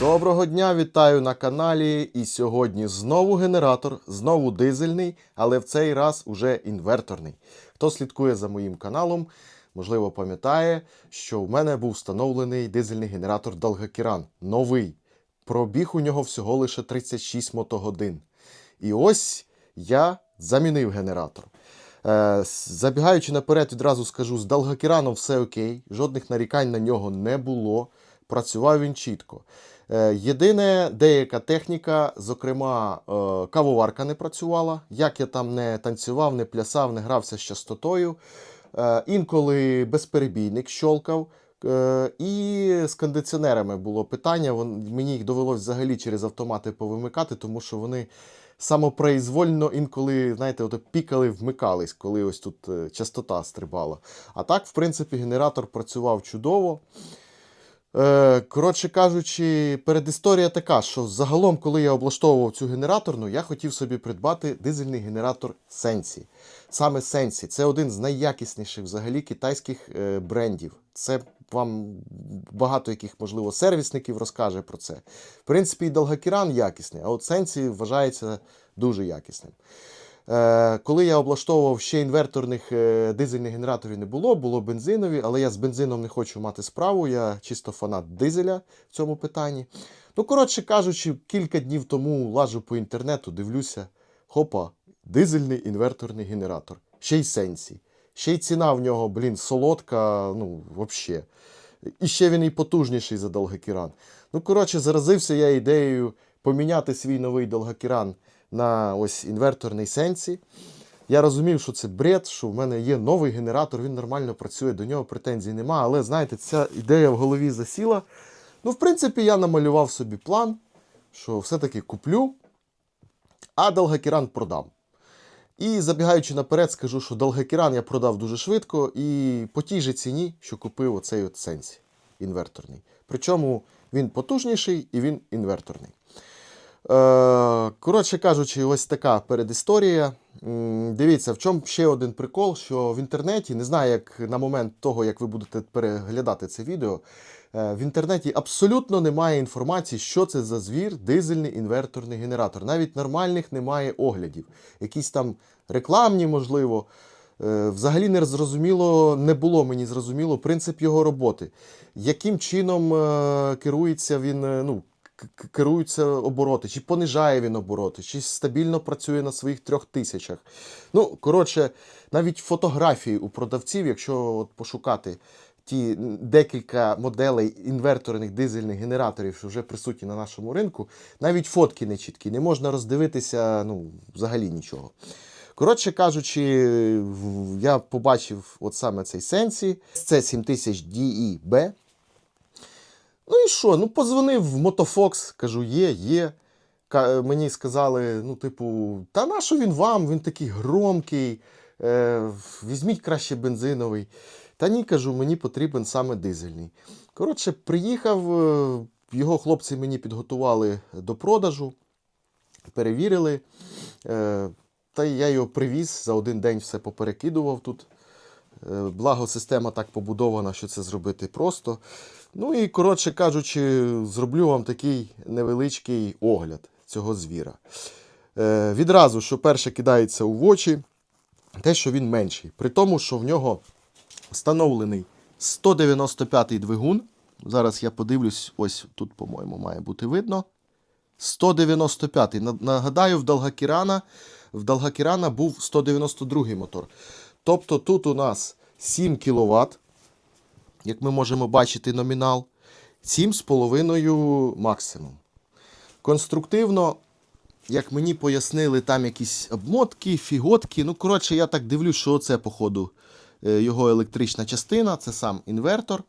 Доброго дня, вітаю на каналі. І сьогодні знову генератор, знову дизельний, але в цей раз уже інверторний. Хто слідкує за моїм каналом, можливо, пам'ятає, що в мене був встановлений дизельний генератор Далгакіран. Новий. Пробіг у нього всього лише 36 мотогодин. І ось я замінив генератор. Е, Забігаючи наперед, відразу скажу, з Далгакіраном все окей, жодних нарікань на нього не було. Працював він чітко. Е, Єдине, деяка техніка, зокрема, е, кавоварка не працювала. Як я там не танцював, не плясав, не грався з частотою. Е, Інколи безперебійник щолкав. І з кондиціонерами було питання. Мені їх довелося взагалі через автомати повимикати, тому що вони самопроізвольно інколи, знаєте, от пікали, вмикались, коли ось тут частота стрибала. А так, в принципі, генератор працював чудово. Е, коротше кажучи, передісторія така, що загалом, коли я облаштовував цю генераторну, я хотів собі придбати дизельний генератор Sensi. Саме Sensi це один з найякісніших взагалі китайських е, брендів. Це вам багато яких, можливо, сервісників розкаже про це. В принципі, і Dalgakirан якісний, а от Sensi вважається дуже якісним. Е, коли я облаштовував ще інверторних е, дизельних генераторів не було, було бензинові, але я з бензином не хочу мати справу, я чисто фанат дизеля в цьому питанні. Ну, коротше кажучи, кілька днів тому лажу по інтернету, дивлюся, хопа, дизельний інверторний генератор. Ще й сенсі. Ще й ціна в нього, блін, солодка, ну, взагалі. І ще він і потужніший за Долгакіран. Ну, коротше, заразився я ідеєю поміняти свій новий Долгакіран на ось інверторний сенсі. Я розумів, що це бред, що в мене є новий генератор, він нормально працює, до нього претензій нема. Але знаєте, ця ідея в голові засіла. Ну, в принципі, я намалював собі план, що все-таки куплю, а Долгакіран продам. І забігаючи наперед, скажу, що Долгакіран я продав дуже швидко і по тій же ціні, що купив оцей от сенсі інверторний. Причому він потужніший і він інверторний. Е, коротше кажучи, ось така передісторія. Дивіться, в чому ще один прикол, що в інтернеті, не знаю, як на момент того, як ви будете переглядати це відео, е, в інтернеті абсолютно немає інформації, що це за звір дизельний інверторний генератор. Навіть нормальних немає оглядів. Якісь там рекламні, можливо. Е, Взагалі не зрозуміло, не було мені зрозуміло принцип його роботи. Яким чином керується він, ну, керуються обороти, чи понижає він обороти, чи стабільно працює на своїх трьох тисячах. Ну, коротше, навіть фотографії у продавців, якщо от пошукати ті декілька моделей інверторних дизельних генераторів, що вже присутні на нашому ринку, навіть фотки не чіткі, не можна роздивитися ну, взагалі нічого. Коротше кажучи, я побачив от саме цей сенсі. Це 7000 DEB. Ну і що? Ну, позвонив в Мотофокс, кажу, є, є. Мені сказали, ну, типу, та на що він вам? Він такий громкий, е, візьміть краще бензиновий. Та ні, кажу, мені потрібен саме дизельний. Коротше, приїхав, е, його хлопці мені підготували до продажу, перевірили. Е, та я його привіз, за один день все поперекидував тут. Е, Благо, система так побудована, що це зробити просто. Ну і, коротше кажучи, зроблю вам такий невеличкий огляд цього звіра. Е, відразу, що перше кидається у очі, те, що він менший. При тому, що в нього встановлений 195-й двигун. Зараз я подивлюсь, ось тут, по-моєму, має бути видно. 195-й. Нагадаю, в Далгакірана, в Далгакірана був 192-й мотор. Тобто тут у нас 7 кВт, як ми можемо бачити, номінал. 7,5 максимум. Конструктивно, як мені пояснили, там якісь обмотки, фіготки. Ну, коротше, я так дивлюсь, що це, походу, е, його електрична частина, це сам інвертор.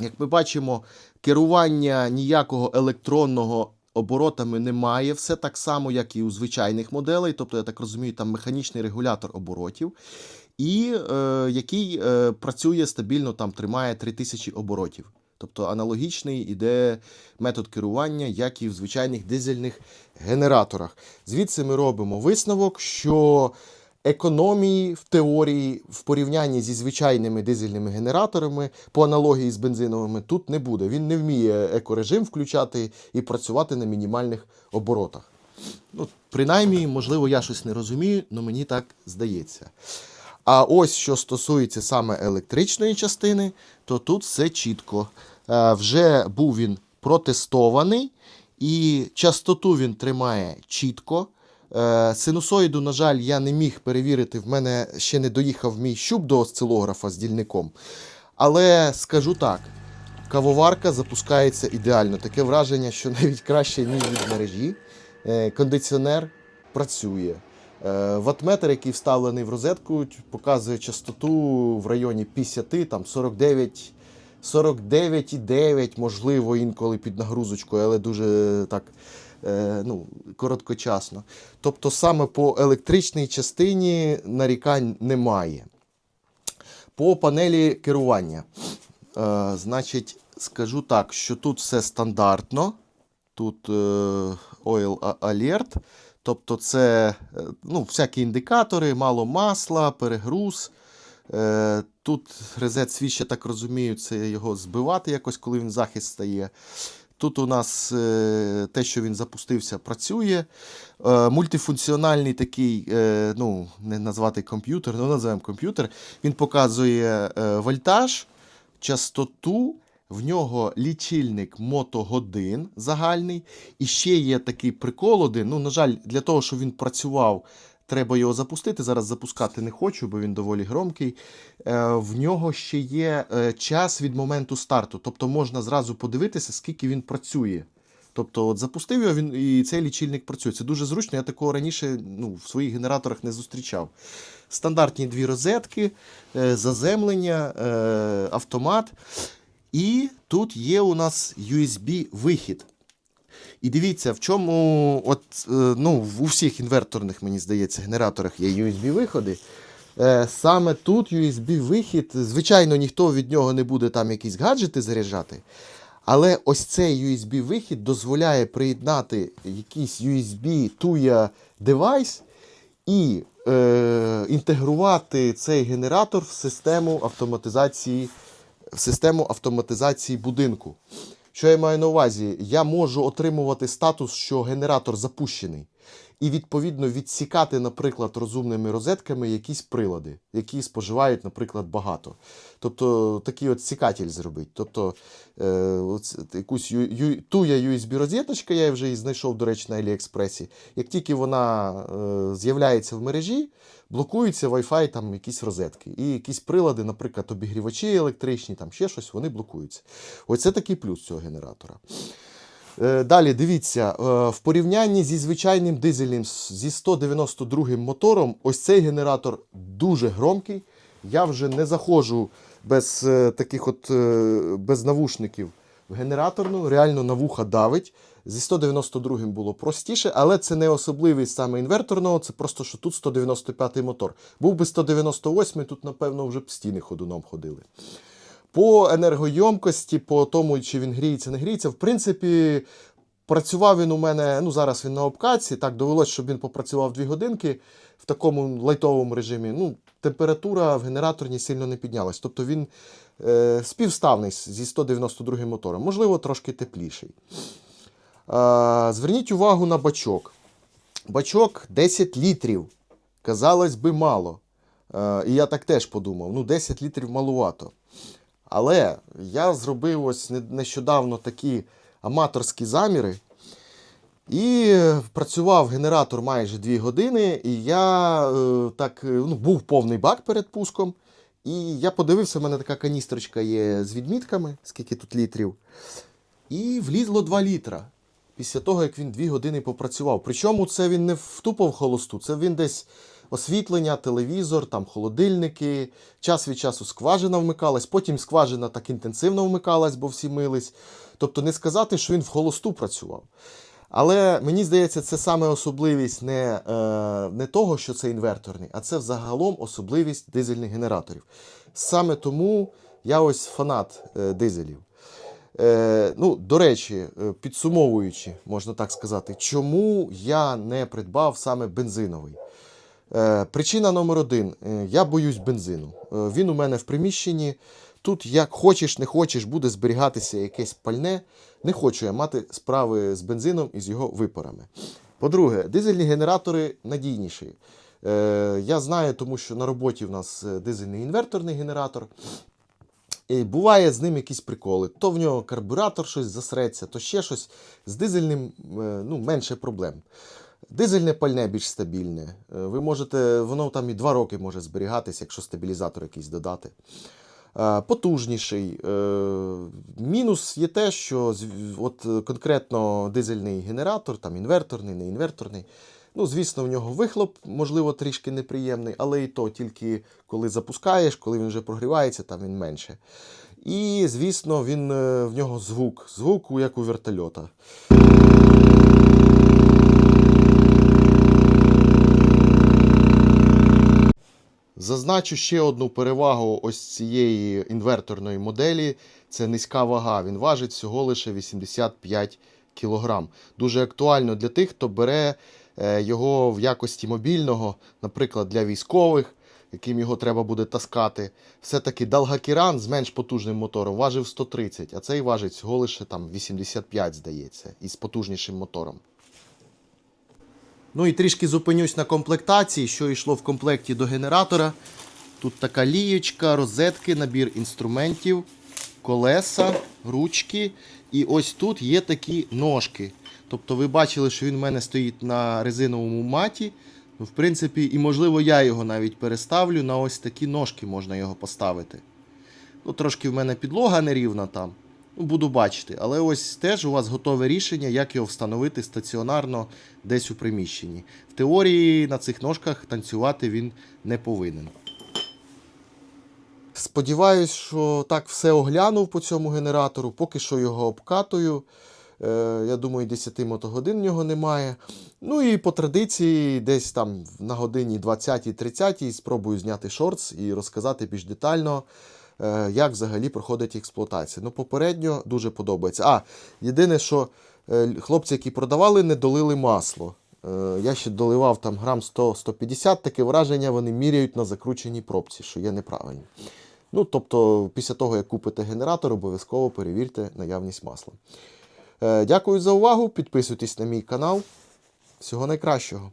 Як ми бачимо, керування ніякого електронного оборотами немає. Все так само, як і у звичайних моделей. Тобто, я так розумію, там механічний регулятор оборотів, і е, який е, працює стабільно, там тримає 3000 оборотів. Тобто аналогічний іде метод керування, як і в звичайних дизельних генераторах. Звідси ми робимо висновок, що економії в теорії в порівнянні зі звичайними дизельними генераторами по аналогії з бензиновими тут не буде. Він не вміє екорежим включати і працювати на мінімальних оборотах. Ну, принаймні, можливо, я щось не розумію, але мені так здається. А ось що стосується саме електричної частини, то тут все чітко. Е, Вже був він протестований, і частоту він тримає чітко. Е, Синусоїду, на жаль, я не міг перевірити. В мене ще не доїхав мій щуп до осцилографа з дільником. Але скажу так: кавоварка запускається ідеально. Таке враження, що навіть краще, ніж від мережі. Е, Кондиціонер працює. Е, Ватметр, який вставлений в розетку, показує частоту в районі 50, там 49, 49,9, можливо, інколи під нагрузочкою, але дуже так е, ну, короткочасно. Тобто саме по електричній частині нарікань немає. По панелі керування. Е, значить, скажу так, що тут все стандартно. Тут Oil Alert. Тобто, це е, ну, всякі індикатори, мало масла, перегруз. Е, тут резет свіч, я так розумію, це його збивати якось, коли він захист стає. Тут у нас е, те, що він запустився, працює. Мультифункціональний такий, ну, не назвати комп'ютер, ну називаємо комп'ютер. Він показує вольтаж, частоту, в нього лічильник мотогодин загальний. І ще є такий прикол один. Ну, на жаль, для того, щоб він працював, треба його запустити. Зараз запускати не хочу, бо він доволі громкий. Е, В нього ще є е, час від моменту старту. Тобто можна зразу подивитися, скільки він працює. Тобто, от запустив його він, і цей лічильник працює. Це дуже зручно. Я такого раніше ну, в своїх генераторах не зустрічав. Стандартні дві розетки, е, заземлення, автомат. І тут є у нас USB-вихід. І дивіться, в чому, от, е, ну, у всіх інверторних, мені здається, генераторах є USB-виходи. Е, Саме тут USB-вихід, звичайно, ніхто від нього не буде там якісь гаджети заряджати. Але ось цей USB-вихід дозволяє приєднати якийсь USB TUIA девайс і е, інтегрувати цей генератор в систему автоматизації, в систему автоматизації будинку. Що я маю на увазі? Я можу отримувати статус, що генератор запущений, і відповідно відсікати, наприклад, розумними розетками якісь прилади, які споживають, наприклад, багато. Тобто такий от сікатель зробити. Тобто е, оц- якусь ю, ю, туя USB розеточка, я вже її знайшов, до речі, на Аліекспресі. Як тільки вона е, з'являється в мережі, блокуються Wi-Fi, там якісь розетки. І якісь прилади, наприклад, обігрівачі електричні, там ще щось, вони блокуються. Оце такий плюс цього генератора. Е, Далі дивіться, е, в порівнянні зі звичайним дизельним з- зі 192 мотором, ось цей генератор дуже громкий. Я вже не заходжу без е, таких от без навушників в генераторну, реально на вуха давить. Зі 192 було простіше, але це не особливість саме інверторного, це просто що тут 195 мотор. Був би 198, тут, напевно, вже б стіни ходуном ходили. По енергойомкості, по тому, чи він гріється, не гріється, в принципі, працював він у мене, ну зараз він на обкатці, так довелося, щоб він попрацював 2 годинки в такому лайтовому режимі. Ну, температура в генераторній сильно не піднялась. Тобто він е, співставний зі 192 мотором, можливо, трошки тепліший. Е, зверніть увагу на бачок. Бачок 10 літрів. Казалось би, мало. Е, і я так теж подумав: ну, 10 літрів малувато. Але я зробив ось нещодавно такі аматорські заміри. І е, працював генератор майже 2 години, і я е, так е, ну, був повний бак перед пуском. І я подивився, в мене така каністрочка є з відмітками, скільки тут літрів. І влізло 2 літра після того, як він 2 години попрацював. Причому це він не втупав холосту, це він десь освітлення, телевізор, там холодильники, час від часу скважина вмикалась, потім скважина так інтенсивно вмикалась, бо всі мились. Тобто не сказати, що він в холосту працював. Але мені здається, це саме особливість не, е, не того, що це інверторний, а це взагалом особливість дизельних генераторів. Саме тому я ось фанат е, дизелів. Е, ну, до речі, е, підсумовуючи, можна так сказати, чому я не придбав саме бензиновий. Е, Причина номер один. Е, Я боюсь бензину. Е, Він у мене в приміщенні. Тут, як хочеш, не хочеш, буде зберігатися якесь пальне. Не хочу я мати справи з бензином і з його випарами. По-друге, дизельні генератори надійніші. Я знаю, тому що на роботі в нас дизельний інверторний генератор. І буває з ним якісь приколи. То в нього карбюратор щось засреться, то ще щось. З дизельним ну, менше проблем. Дизельне пальне більш стабільне. Е, Ви можете, воно там і 2 роки може зберігатися, якщо стабілізатор якийсь додати. Е, Потужніший. Е, Мінус є те, що от конкретно дизельний генератор, там інверторний, не інверторний. Ну, звісно, в нього вихлоп, можливо, трішки неприємний, але і то тільки коли запускаєш, коли він вже прогрівається, там він менше. І, звісно, він, в нього звук. Звук, як у вертольота. Зазначу ще одну перевагу ось цієї інверторної моделі це низька вага. Він важить всього лише 85 кг. Дуже актуально для тих, хто бере е, його в якості мобільного, наприклад, для військових, яким його треба буде таскати. Все-таки Далгакіран з менш потужним мотором важив 130, а цей важить всього лише там 85, здається, із потужнішим мотором. Ну і трішки зупинюсь на комплектації, що йшло в комплекті до генератора. Тут така лієчка, розетки, набір інструментів, колеса, ручки. І ось тут є такі ножки. Тобто ви бачили, що він в мене стоїть на резиновому маті. Ну, В принципі, і можливо, я його навіть переставлю на ось такі ножки можна його поставити. Ну, трошки в мене підлога нерівна там. Буду бачити. Але ось теж у вас готове рішення, як його встановити стаціонарно десь у приміщенні. В теорії на цих ножках танцювати він не повинен. Сподіваюсь, що так все оглянув по цьому генератору. Поки що його обкатую. Е, я думаю, 10 мотогодин в нього немає. Ну і по традиції, десь там на годині 20-30 спробую зняти шортс і розказати більш детально, як взагалі проходить експлуатація. Ну, попередньо дуже подобається. А, єдине, що е, хлопці, які продавали, не долили масло. Е, Я ще доливав там грам 100-150, таке враження вони міряють на закрученій пробці, що є неправильно. Ну, тобто, після того, як купите генератор, обов'язково перевірте наявність масла. Е, Дякую за увагу. Підписуйтесь на мій канал. Всього найкращого.